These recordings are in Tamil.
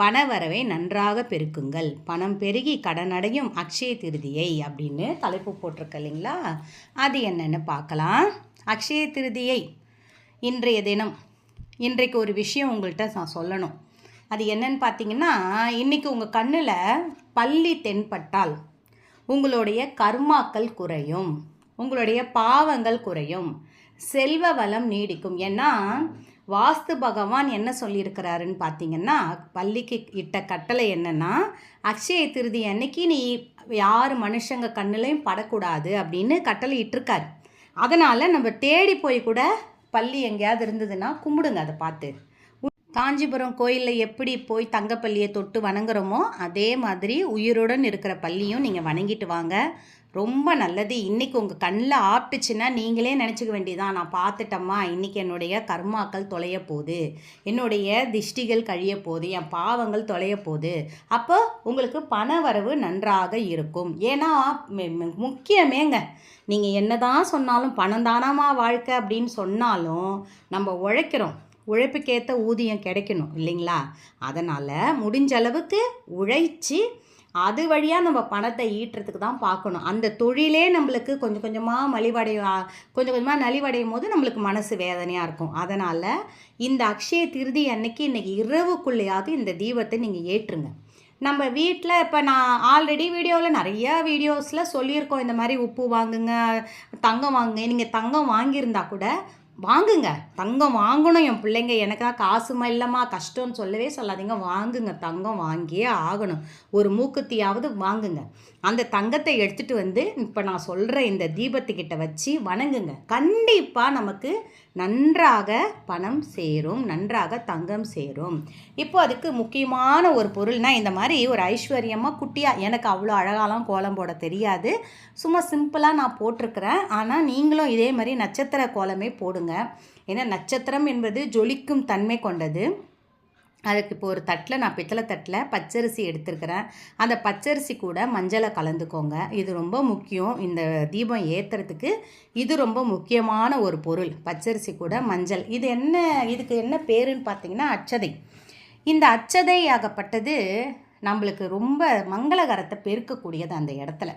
பணவரவை நன்றாக பெருக்குங்கள். பணம் பெருகி கடனடையும் அக்ஷய திருதியை அப்படின்னு தலைப்பு போட்டிருக்க இல்லைங்களா? அது என்னென்னு பார்க்கலாம். அக்ஷய திருதியை இன்றைய தினம் இன்றைக்கு ஒரு விஷயம் உங்கள்கிட்ட நான் சொல்லணும். அது என்னன்னு பார்த்தீங்கன்னா இன்றைக்கி உங்கள் கண்ணில் பள்ளி தென்பட்டால் உங்களுடைய கர்மாக்கள் குறையும். உங்களுடைய பாவங்கள் குறையும். செல்வ வளம் நீடிக்கும். ஏன்னா வாஸ்து பகவான் என்ன சொல்லியிருக்கிறாருன்னு பார்த்தீங்கன்னா பள்ளிக்கு இட்ட கட்டளை என்னென்னா அக்ஷய திருதி அன்னைக்கு நீ யார் மனுஷங்க கண்ணுலையும் படக்கூடாது அப்படின்னு கட்டளை இட்டிருக்காரு. அதனால் நம்ம தேடி போய் கூட பள்ளி எங்கேயாவது இருந்ததுன்னா கும்பிடுங்க அதை பார்த்து. காஞ்சிபுரம் கோயிலில் எப்படி போய் தங்கப்பள்ளியை தொட்டு வணங்குறோமோ அதே மாதிரி உயிருடன் இருக்கிற பள்ளியும் நீங்கள் வணங்கிட்டு வாங்க. ரொம்ப நல்லது. இன்றைக்கி உங்கள் கண்ணில் ஆப்பிட்டுச்சுன்னா நீங்களே நினச்சிக்க வேண்டியதான் நான் பார்த்துட்டம்மா இன்றைக்கி என்னுடைய கர்மாக்கள் தொலைய போகுது. என்னுடைய திஷ்டிகள் கழிய போகுது. என் பாவங்கள் தொலைய போகுது. அப்போ உங்களுக்கு பண வரவு நன்றாக இருக்கும். ஏன்னா முக்கியமேங்க நீங்கள் என்ன தான் சொன்னாலும் பணம் தானாமா வாழ்க்கை அப்படின்னு சொன்னாலும் நம்ம உழைக்கிறோம். உழைப்புக்கேற்ற ஊதியம் கிடைக்கணும் இல்லைங்களா? அதனால் முடிஞ்ச அளவுக்கு உழைச்சி அது வழியாக நம்ம பணத்தை ஈட்டுறதுக்கு தான் பார்க்கணும். அந்த தொழிலே நம்மளுக்கு கொஞ்சம் கொஞ்சமாக மலிவடையும் கொஞ்சம் கொஞ்சமாக நலிவடையும் போது நம்மளுக்கு மனசு வேதனையாக இருக்கும். அதனால் இந்த அக்ஷய திருதி அன்னைக்கு இன்னைக்கு இரவுக்குள்ளேயாவது இந்த தீபத்தை நீங்கள் ஏற்றுங்க. நம்ம வீட்டில் இப்போ நான் ஆல்ரெடி வீடியோவில் நிறைய வீடியோஸில் சொல்லியிருக்கோம். இந்த மாதிரி உப்பு வாங்குங்க தங்கம் வாங்குங்க. நீங்கள் தங்கம் வாங்கியிருந்தா கூட வாங்குங்க. தங்கம் வாங்கணும். என் பிள்ளைங்க எனக்கு தான் காசுமா இல்லைம்மா கஷ்டம்னு சொல்லவே சொல்லாதீங்க. வாங்குங்க. தங்கம் வாங்கியே ஆகணும். ஒரு மூக்குத்தியாவது வாங்குங்க. அந்த தங்கத்தை எடுத்துகிட்டு வந்து இப்போ நான் சொல்கிற இந்த தீபத்துக்கிட்ட வச்சு வணங்குங்க. கண்டிப்பாக நமக்கு நன்றாக பணம் சேரும் நன்றாக தங்கம் சேரும். இப்போ அதுக்கு முக்கியமான ஒரு பொருள்னால் இந்த மாதிரி ஒரு ஐஸ்வர்யமாக குட்டியாக எனக்கு அவ்வளோ அழகாலாம் கோலம் போட தெரியாது. சும்மா சிம்பிளாக நான் போட்டிருக்கிறேன். ஆனால் நீங்களும் இதே மாதிரி நட்சத்திர கோலமே போடுங்க. ஏன்னா நட்சத்திரம் என்பது ஜொலிக்கும் தன்மை கொண்டது. அதுக்கு இப்போ ஒரு தட்டில் நான் பித்தளை தட்டில் பச்சரிசி எடுத்துருக்கிறேன். அந்த பச்சரிசி கூட மஞ்சளை கலந்துக்கோங்க. இது ரொம்ப முக்கியம். இந்த தீபம் ஏற்றுறதுக்கு இது ரொம்ப முக்கியமான ஒரு பொருள். பச்சரிசி கூட மஞ்சள். இது என்ன இதுக்கு என்ன பேருன்னு பார்த்தீங்கன்னா அச்சதை. இந்த அச்சதை ஆகப்பட்டது நம்மளுக்கு ரொம்ப மங்களகரத்தை பெருக்கக்கூடியது அந்த இடத்துல.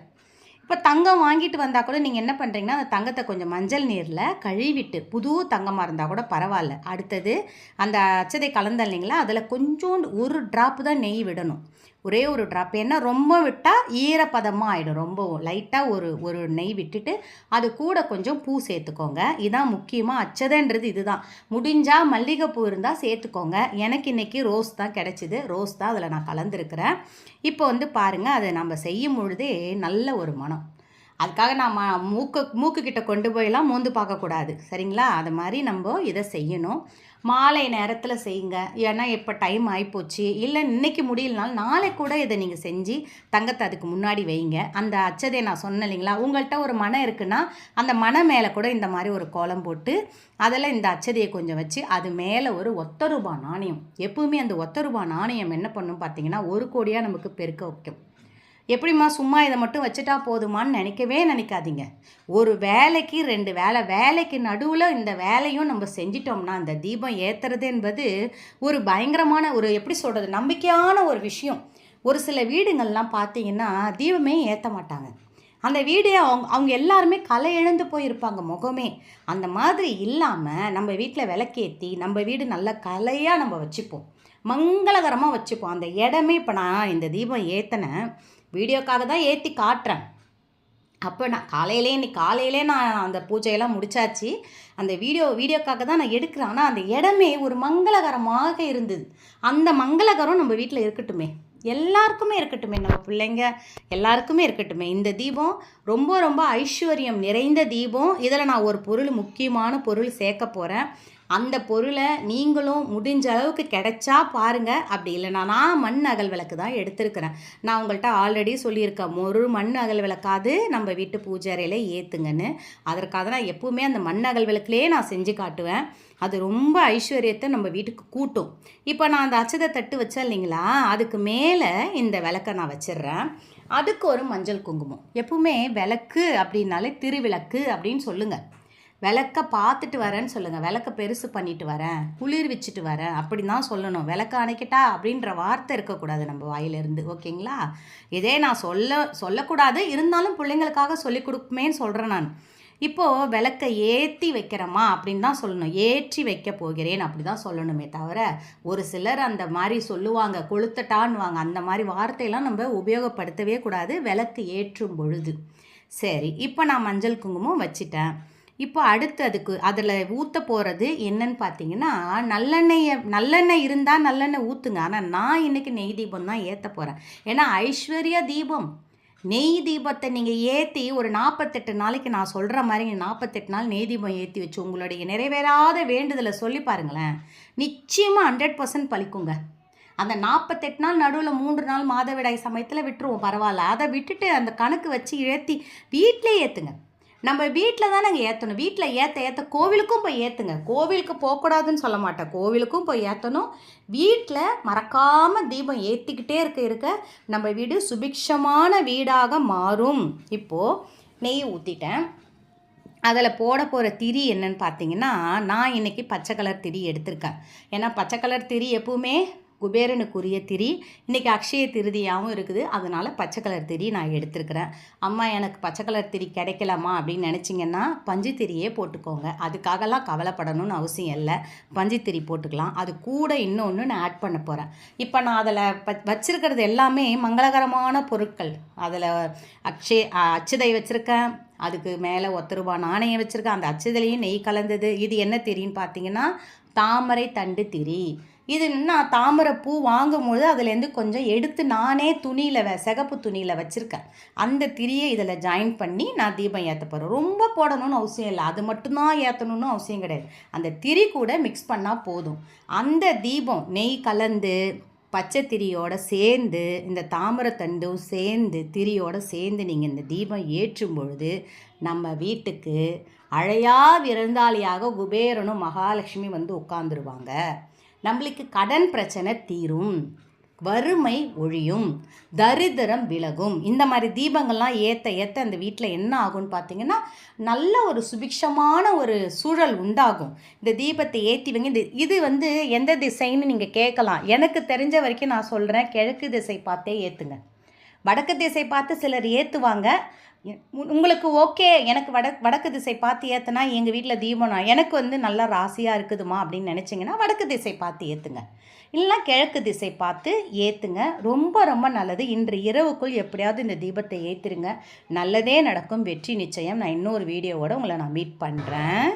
இப்போ தங்கம் வாங்கிட்டு வந்தால் கூட நீங்கள் என்ன பண்ணுறீங்கன்னா அந்த தங்கத்தை கொஞ்சம் மஞ்சள் நீரில் கழுவிட்டு புது தங்கமாக இருந்தால் கூட பரவாயில்ல. அடுத்தது அந்த அச்சதை கலந்த இல்லைங்களா அதில் கொஞ்சோண்டு ஒரு ட்ராப்பு தான் நெய் விடணும். ஒரே ஒரு ட்ராப் ஏன்னா ரொம்ப விட்டால் ஈரப்பதமாக ஆகிடும் ரொம்பவும் லைட்டாக ஒரு ஒரு நெய் விட்டுட்டு அது கூட கொஞ்சம் பூ சேர்த்துக்கோங்க. இதான் முக்கியமாக அச்சதைன்றது இதுதான். முடிஞ்சால் மல்லிகைப்பூ இருந்தால் சேர்த்துக்கோங்க. எனக்கு இன்றைக்கி ரோஸ் தான் கிடச்சிது. ரோஸ் தான் அதில் நான் கலந்துருக்கிறேன். இப்போ வந்து பாருங்கள் அதை நம்ம செய்யும் பொழுதே நல்ல ஒரு மனம். அதுக்காக நம்ம மூக்கு மூக்குக்கிட்ட கொண்டு போயெல்லாம் மோந்து பார்க்கக்கூடாது. சரிங்களா? அது மாதிரி நம்ம இதை செய்யணும். மாலை நேரத்தில் செய்யுங்க. ஏன்னா இப்போ டைம் ஆகிப்போச்சு இல்லை இன்னைக்கு முடியலனாலும் நாளை கூட இதை நீங்கள் செஞ்சு தங்கத்தை அதுக்கு முன்னாடி வைங்க. அந்த அச்சதை நான் சொன்னேன் இல்லைங்களா? உங்கள்கிட்ட ஒரு மனம் இருக்குன்னா அந்த மன மேலே கூட இந்த மாதிரி ஒரு கோலம் போட்டு அதில் இந்த அச்சதையை கொஞ்சம் வச்சு அது மேலே ஒரு ஒத்த ரூபா நாணயம். எப்பவுமே அந்த ஒத்த ரூபா நாணயம் என்ன பண்ணும் பார்த்தீங்கன்னா ஒரு கோடியாக நமக்கு பெருக்க வைக்கும். எப்படிம்மா சும்மா இதை மட்டும் வச்சுட்டா போதுமான்னு நினைக்கவே நினைக்காதீங்க. ஒரு வேலைக்கு ரெண்டு வேலை வேலைக்கு நடுவில் இந்த வேலையும் நம்ம செஞ்சிட்டோம்னா அந்த தீபம் ஏற்றுறது என்பது ஒரு பயங்கரமான ஒரு எப்படி சொல்கிறது நம்பிக்கையான ஒரு விஷயம். ஒரு சில வீடுங்கள்லாம் பார்த்தீங்கன்னா தீபமே ஏற்ற மாட்டாங்க. அந்த வீடு அவங்க அவங்க எல்லாருமே கலை இழந்து போயிருப்பாங்க முகமே. அந்த மாதிரி இல்லாமல் நம்ம வீட்டில் விளக்கேற்றி நம்ம வீடு நல்ல கலையாக நம்ம வச்சுப்போம். மங்களகரமாக வச்சுப்போம். அந்த இடமே இப்போ நான் இந்த தீபம் ஏற்றினேன் வீடியோக்காக தான் ஏற்றி காட்டுறேன். அப்போ நான் காலையிலே இன்னைக்கு காலையிலே நான் அந்த பூஜையெல்லாம் முடிச்சாச்சு. அந்த வீடியோ வீடியோக்காக தான் நான் எடுக்கிறேன். ஆனால் அந்த இடமே ஒரு மங்களகரமாக இருந்தது. அந்த மங்களகரம் நம்ம வீட்டில் இருக்கட்டுமே. எல்லாருக்குமே இருக்கட்டுமே. நம்ம பிள்ளைங்க எல்லாருக்குமே இருக்கட்டுமே. இந்த தீபம் ரொம்ப ரொம்ப ஐஸ்வர்யம் நிறைந்த தீபம். இதில் நான் ஒரு பொருள் முக்கியமான பொருள் சேர்க்க போகிறேன் அந்த பொருளை நீங்களும் முடிஞ்ச அளவுக்கு கிடைச்சா பாருங்கள் அப்படி இல்லைனா நான் மண் அகல் விளக்கு தான் எடுத்திருக்கிறேன். நான் உங்கள்கிட்ட ஆல்ரெடி சொல்லியிருக்கேன். ஒரு மண் அகல் விளக்காது நம்ம வீட்டு பூஜாரையில் ஏற்றுங்கன்னு அதற்காக நான் எப்போவுமே அந்த மண் அகல் விளக்குலேயே நான் செஞ்சு காட்டுவேன். அது ரொம்ப ஐஸ்வர்யத்தை நம்ம வீட்டுக்கு கூட்டும். இப்போ நான் அந்த அச்சதை தட்டு வச்சேன் இல்லைங்களா? அதுக்கு மேலே இந்த விளக்கை நான் வச்சிடுறேன். அதுக்கு ஒரு மஞ்சள் குங்குமம். எப்பவுமே விளக்கு அப்படின்னாலே திருவிளக்கு அப்படின்னு சொல்லுங்கள் விளக்க பார்த்துட்டு வரேன்னு சொல்லுங்கள் விளக்க பெருசு பண்ணிட்டு வரேன். குளிர் வச்சுட்டு வரேன். அப்படி தான் சொல்லணும். விளக்க அணைக்கிட்டா அப்படின்ற வார்த்தை இருக்கக்கூடாது நம்ம வாயிலிருந்து. ஓகேங்களா? இதே நான் சொல்ல சொல்லக்கூடாது. இருந்தாலும் பிள்ளைங்களுக்காக சொல்லி கொடுக்குமேன்னு சொல்கிறேன் நான். இப்போது விளக்கை ஏற்றி வைக்கிறோமா அப்படின்னு தான் சொல்லணும். ஏற்றி வைக்க போகிறேன் அப்படி தான் சொல்லணுமே தவிர ஒரு சிலர் அந்த மாதிரி சொல்லுவாங்க. கொளுத்தட்டான்னுவாங்க. அந்த மாதிரி வார்த்தையெல்லாம் நம்ம உபயோகப்படுத்தவே கூடாது. விளக்கு ஏற்றும் பொழுது. சரி இப்போ நான் மஞ்சள் குங்குமம் வச்சிட்டேன். இப்போ அடுத்து அதுக்கு அதில் ஊற்ற போகிறது என்னன்னு பார்த்தீங்கன்னா நல்லெண்ணெயை நல்லெண்ணெய் இருந்தால் நல்லெண்ணெய் ஊற்றுங்க ஆனால் நான் இன்றைக்கி நெய் தீபம் தான் ஏற்ற போகிறேன் ஏன்னா ஐஸ்வர்ய தீபம். நெய் தீபத்தை நீங்கள் ஏற்றி ஒரு நாற்பத்தெட்டு நாளைக்கு நான் சொல்கிற மாதிரி நாற்பத்தெட்டு நாள் நெய் தீபம் ஏற்றி வச்சு உங்களுடைய நிறைவேறாத வேண்டுதலை சொல்லி பாருங்களேன். நிச்சயமாக ஹண்ட்ரட் பர்சன்ட் பழிக்குங்க. அந்த நாற்பத்தெட்டு நாள் நடுவில் மூன்று நாள் மாதவிடாய் சமயத்தில் விட்டுருவோம் பரவாயில்ல. அதை விட்டுட்டு அந்த கணக்கு வச்சு ஏற்றி வீட்டிலே ஏற்றுங்க நம்ம வீட்டில் தான் நாங்கள் ஏற்றணும் வீட்டில் ஏற்ற ஏற்ற கோவிலுக்கும் போய் ஏற்றுங்க கோவிலுக்கு போகக்கூடாதுன்னு சொல்ல மாட்டேன். கோவிலுக்கும் போய் ஏற்றணும் வீட்டில் மறக்காமல் தீபம் ஏற்றிக்கிட்டே இருக்க இருக்க நம்ம வீடு சுபிக்ஷமான வீடாக மாறும். இப்போது நெய் ஊற்றிட்டேன் அதில் போட போகிற திரி என்னன்னு பார்த்தீங்கன்னா நான் இன்றைக்கி பச்சை கலர் திரி எடுத்திருக்கேன். ஏன்னா பச்சை கலர் திரி எப்பவுமே குபேரனுக்குரிய திரி. இன்றைக்கி அக்ஷய திருதியாகவும் இருக்குது. அதனால் பச்சை கலர் திரி நான் எடுத்துருக்குறேன். அம்மா எனக்கு பச்சை கலர் திரி கிடைக்கலாமா அப்படின்னு நினச்சிங்கன்னா பஞ்சு திரியே போட்டுக்கோங்க. அதுக்காகலாம் கவலைப்படணும்னு அவசியம் இல்லை. பஞ்சு திரி போட்டுக்கலாம். அது கூட இன்னொன்று நான் ஆட் பண்ண போகிறேன் இப்போ நான் அதில் ப வச்சுருக்கிறது எல்லாமே மங்களகரமான பொருட்கள். அதில் அக்ஷய அச்சுதை வச்சுருக்கேன். அதுக்கு மேலே ஒத்த ரூபா நாணயம் வச்சுருக்கேன். அந்த அச்சுதலையும் நெய் கலந்தது. இது என்ன திரின்னு பார்த்தீங்கன்னா தாமரை தண்டு திரி. இது நான் தாமரை பூ வாங்கும்பொழுது அதுலேருந்து கொஞ்சம் எடுத்து நானே துணியில் வ சிகப்பு துணியில் வச்சுருக்கேன். அந்த திரியை இதில் ஜாயின் பண்ணி நான் தீபம் ஏற்ற போகிறேன் ரொம்ப போடணும்னு அவசியம் இல்லை. அது மட்டும்தான் ஏற்றணும்னு அவசியம் கிடையாது. அந்த திரி கூட மிக்ஸ் பண்ணால் போதும். அந்த தீபம் நெய் கலந்து பச்சை திரியோட சேர்ந்து இந்த தாமரை தண்டும் சேர்ந்து திரியோட சேர்ந்து நீங்கள் இந்த தீபம் ஏற்றும் பொழுது நம்ம வீட்டுக்கு அழையா விருந்தாளியாக குபேரனும் மகாலட்சுமி வந்து உட்காந்துருவாங்க நம்மளுக்கு கடன் பிரச்சனை தீரும். வறுமை ஒழியும். தரித்திரம் விலகும். இந்த மாதிரி தீபங்கள்லாம் ஏற்ற ஏற்ற அந்த வீட்டில் என்ன ஆகும்னு பார்த்தீங்கன்னா நல்ல ஒரு சுபிக்ஷமான ஒரு சூழல் உண்டாகும். இந்த தீபத்தை ஏற்றி வைங்க. இது இது வந்து எந்த திசைன்னு நீங்கள் கேட்கலாம். எனக்கு தெரிஞ்ச வரைக்கும் நான் சொல்கிறேன் கிழக்கு திசை பார்த்தே ஏற்றுங்க வடக்கு திசை பார்த்து சிலர் ஏற்றுவாங்க உங்களுக்கு ஓகே எனக்கு வட வடக்கு திசை பார்த்து ஏற்றுனா எங்கள் வீட்டில் தீபம் எனக்கு வந்து நல்லா ராசியாக இருக்குதுமா அப்படின்னு நினச்சிங்கன்னா வடக்கு திசை பார்த்து ஏற்றுங்க இல்லைனா கிழக்கு திசை பார்த்து ஏற்றுங்க ரொம்ப ரொம்ப நல்லது. இன்று இரவுக்குள் எப்படியாவது இந்த தீபத்தை ஏற்றுருங்க நல்லதே நடக்கும். வெற்றி நிச்சயம். நான் இன்னொரு வீடியோவோட உங்களை நான் மீட் பண்ணுறேன்